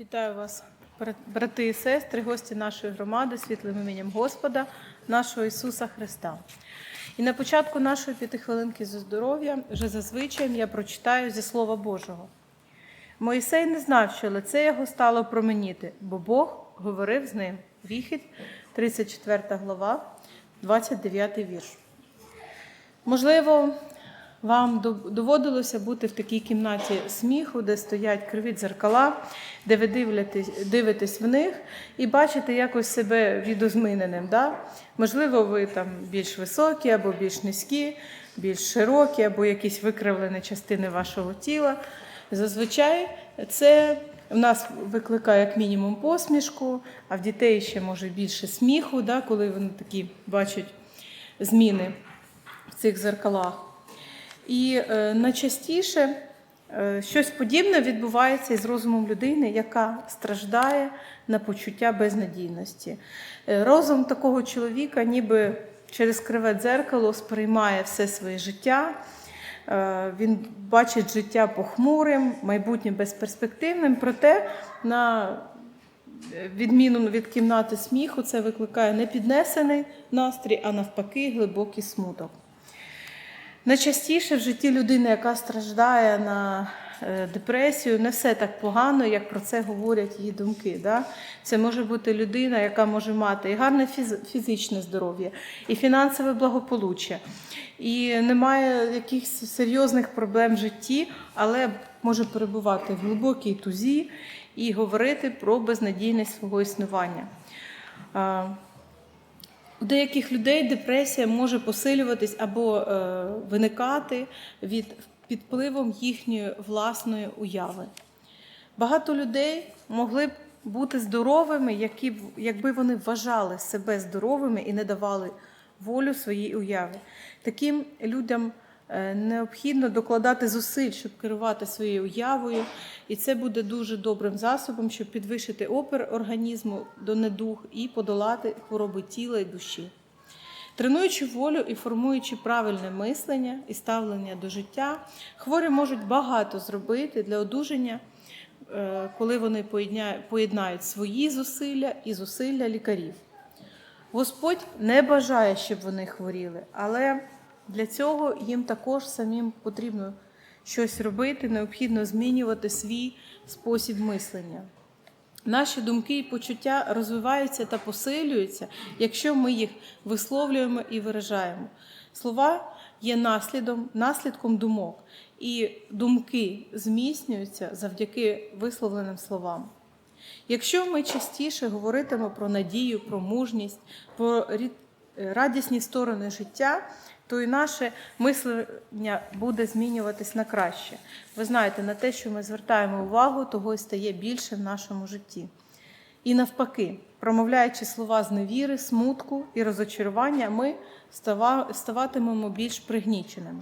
Вітаю вас, брати і сестри, гості нашої громади, світлим іменем Господа, нашого Ісуса Христа. І на початку нашої п'ятихвилинки за здоров'я вже зазвичай я прочитаю зі Слова Божого. Моїсей не знав, що лице його стало променіти, бо Бог говорив з ним. Віхід, 34 глава, 29 вірш. Можливо, вам доводилося бути в такій кімнаті сміху, де стоять криві дзеркала, де ви дивитесь, дивитесь в них і бачите якось себе відозминеним. Да? Можливо, ви там більш високі або більш низькі, більш широкі, або якісь викривлені частини вашого тіла. Зазвичай це в нас викликає як мінімум посмішку, а в дітей ще може більше сміху, да? коли вони такі бачать зміни в цих зеркалах. І е, найчастіше е, щось подібне відбувається із розумом людини, яка страждає на почуття безнадійності. Е, розум такого чоловіка, ніби через криве дзеркало, сприймає все своє життя. Він бачить життя похмурим, майбутнє безперспективним, проте на відміну від кімнати сміху, це викликає не піднесений настрій, а навпаки, глибокий смуток. Найчастіше в житті людини, яка страждає на е, депресію, не все так погано, як про це говорять її думки. Да? Це може бути людина, яка може мати і гарне фізичне здоров'я, і фінансове благополуччя, і немає якихось серйозних проблем в житті, але може перебувати в глибокій тузі і говорити про безнадійність свого існування. У деяких людей депресія може посилюватись або е, виникати від підпливом їхньої власної уяви. Багато людей могли б бути здоровими, які якби вони вважали себе здоровими і не давали волю своїй уяві. Таким людям необхідно докладати зусиль, щоб керувати своєю уявою, і це буде дуже добрим засобом, щоб підвищити опір організму до недуг і подолати хвороби тіла і душі. Тренуючи волю і формуючи правильне мислення і ставлення до життя, хворі можуть багато зробити для одужання, е, коли вони поєднають свої зусилля і зусилля лікарів. Господь не бажає, щоб вони хворіли, але для цього їм також самим потрібно щось робити, необхідно змінювати свій спосіб мислення. Наші думки і почуття розвиваються та посилюються, якщо ми їх висловлюємо і виражаємо. Слова є наслідом, наслідком думок, і думки зміцнюються завдяки висловленим словам. Якщо ми частіше говоритимо про надію, про мужність, про радісні сторони життя, то і наше мислення буде змінюватись на краще. Ви знаєте, на те, що ми звертаємо увагу, того і стає більше в нашому житті. І навпаки, промовляючи слова з невіри, смутку і розочарування, ми ставатимемо більш пригніченими.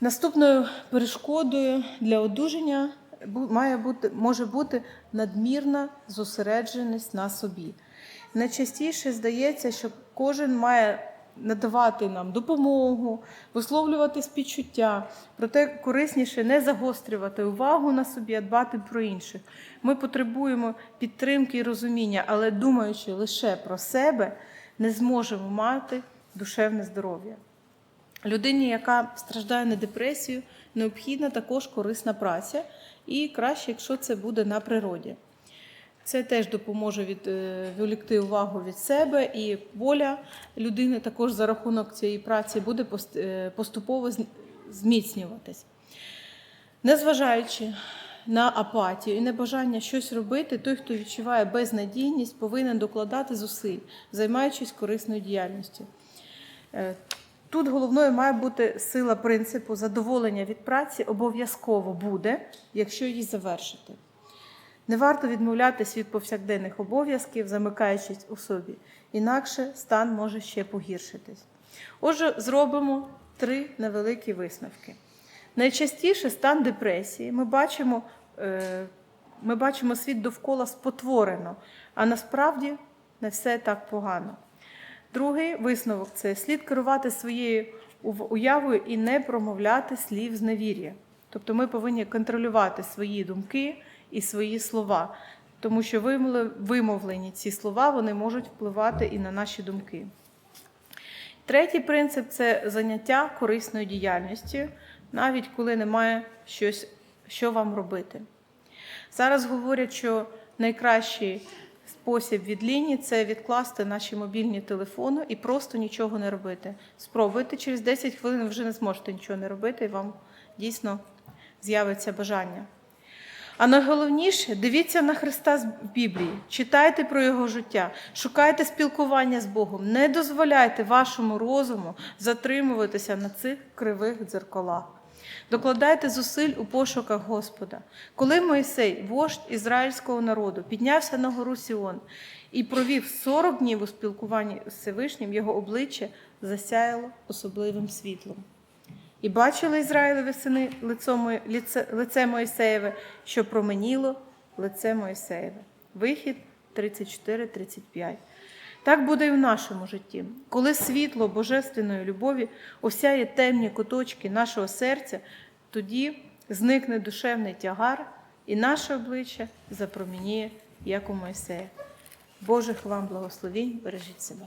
Наступною перешкодою для одужання має бути, може бути надмірна зосередженість на собі. Найчастіше здається, що кожен має надавати нам допомогу, висловлювати співчуття, проте корисніше не загострювати увагу на собі, а дбати про інших. Ми потребуємо підтримки і розуміння, але думаючи лише про себе, не зможемо мати душевне здоров'я. Людині, яка страждає на депресію, необхідна також корисна праця, і краще, якщо це буде на природі. Це теж допоможе від, е, відволікти увагу від себе, і воля людини також за рахунок цієї праці буде е, поступово зміцнюватись. Незважаючи на апатію і небажання щось робити, той, хто відчуває безнадійність, повинен докладати зусиль, займаючись корисною діяльністю. Е, Тут головною має бути сила принципу задоволення від праці обов'язково буде, якщо її завершити. Не варто відмовлятись від повсякденних обов'язків, замикаючись у собі, інакше стан може ще погіршитись. Отже, зробимо три невеликі висновки. Найчастіше стан депресії ми бачимо, е, ми бачимо світ довкола спотворено, а насправді не все так погано. Другий висновок це слід керувати своєю уявою і не промовляти слів з невір'я. Тобто ми повинні контролювати свої думки і свої слова, тому що вимовлені ці слова вони можуть впливати і на наші думки. Третій принцип це заняття корисною діяльністю, навіть коли немає щось, що вам робити. Зараз говорять, що найкращий спосіб від лінії це відкласти наші мобільні телефони і просто нічого не робити. Спробуйте через 10 хвилин ви вже не зможете нічого не робити, і вам дійсно з'явиться бажання. А найголовніше дивіться на Христа з Біблії, читайте про його життя, шукайте спілкування з Богом, не дозволяйте вашому розуму затримуватися на цих кривих дзеркалах. Докладайте зусиль у пошуках Господа. Коли Мойсей, вождь ізраїльського народу, піднявся на гору Сіон і провів 40 днів у спілкуванні з Всевишнім, його обличчя засяяло особливим світлом. І бачили Ізраїлеві сини лице, лице, Моїсеєве, що променіло лице Моїсеєве. Вихід 34-35. Так буде і в нашому житті. Коли світло божественної любові осяє темні куточки нашого серця, тоді зникне душевний тягар, і наше обличчя запромініє, як у Мойсея. Божих вам благословінь, бережіть себе.